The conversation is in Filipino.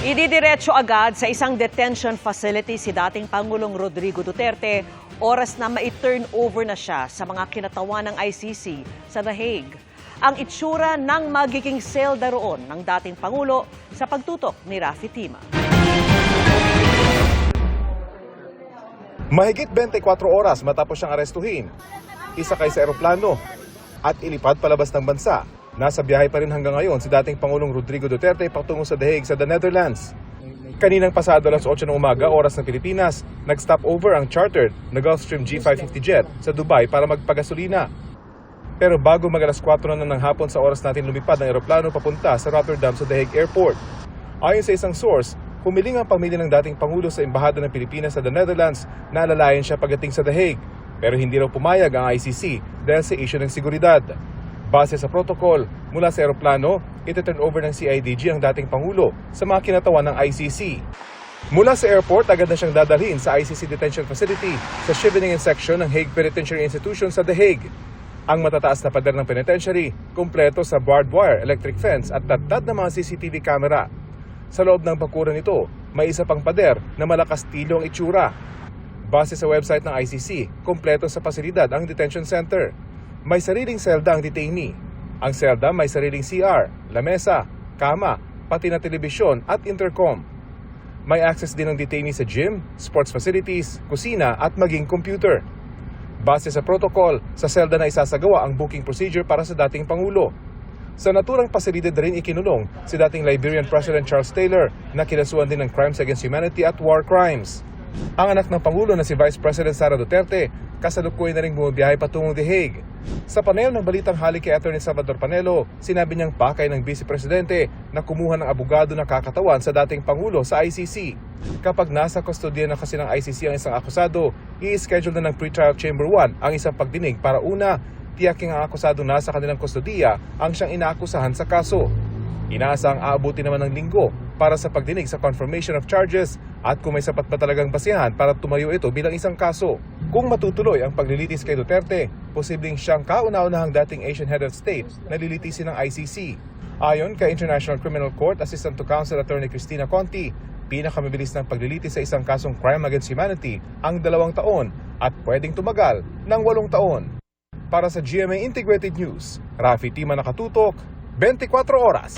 Ididiretso agad sa isang detention facility si dating Pangulong Rodrigo Duterte oras na ma-turn over na siya sa mga kinatawan ng ICC sa The Hague. Ang itsura ng magiging selda roon ng dating Pangulo sa pagtutok ni Rafi Tima. Mahigit 24 oras matapos siyang arestuhin, isakay sa eroplano at ilipad palabas ng bansa. Nasa biyahe pa rin hanggang ngayon si dating Pangulong Rodrigo Duterte patungo sa The Hague sa The Netherlands. Kaninang pasado alas 8 ng umaga, oras ng Pilipinas, nag-stop over ang chartered na Gulfstream G550 jet sa Dubai para magpagasolina. Pero bago mag alas 4 na ng hapon sa oras natin lumipad ng eroplano papunta sa Rotterdam sa The Hague Airport. Ayon sa isang source, humiling ang pamilya ng dating Pangulo sa Embahada ng Pilipinas sa The Netherlands na alalayan siya pagdating sa The Hague. Pero hindi raw pumayag ang ICC dahil sa issue ng seguridad. Base sa protocol, mula sa eroplano, iti-turn over ng CIDG ang dating Pangulo sa mga kinatawan ng ICC. Mula sa airport, agad na siyang dadalhin sa ICC Detention Facility sa Scheveningen Section ng Hague Penitentiary Institution sa The Hague. Ang matataas na pader ng penitentiary, kumpleto sa barbed wire, electric fence at tatad ng mga CCTV camera. Sa loob ng bakuran nito, may isa pang pader na malakas tilo ang itsura. Base sa website ng ICC, kumpleto sa pasilidad ang detention center. May sariling selda ang detainee. Ang selda may sariling CR, lamesa, kama, pati na telebisyon at intercom. May access din ng detainee sa gym, sports facilities, kusina at maging computer. Base sa protocol, sa selda na isasagawa ang booking procedure para sa dating Pangulo. Sa naturang pasilidad rin ikinulong si dating Liberian President Charles Taylor na kinasuhan din ng crimes against humanity at war crimes. Ang anak ng Pangulo na si Vice President Sara Duterte, kasalukuyan na rin bumabiyahe patungong The Hague. Sa panayam ng balitang halik kay Atty. Salvador Panelo, sinabi niyang pakay ng Vice Presidente na kumuha ng abogado na kakatawan sa dating Pangulo sa ICC. Kapag nasa kustodiya na kasi ng ICC ang isang akusado, i-schedule na ng pretrial chamber 1 ang isang pagdinig para una, tiyaking ang akusado nasa kanilang kustodiya ang siyang inaakusahan sa kaso. Inaasang aabuti naman ng linggo para sa pagdinig sa confirmation of charges at kung may sapat ba talagang basihan para tumayo ito bilang isang kaso. Kung matutuloy ang paglilitis kay Duterte, posibleng siyang kauna-unahang dating Asian head of state na lilitisin ng ICC. Ayon kay International Criminal Court Assistant to Counsel Attorney Christina Conti, pinakamabilis ng paglilitis sa isang kasong crime against humanity ang dalawang taon at pwedeng tumagal ng walong taon. Para sa GMA Integrated News, Rafi Tima Nakatutok, 24 Oras.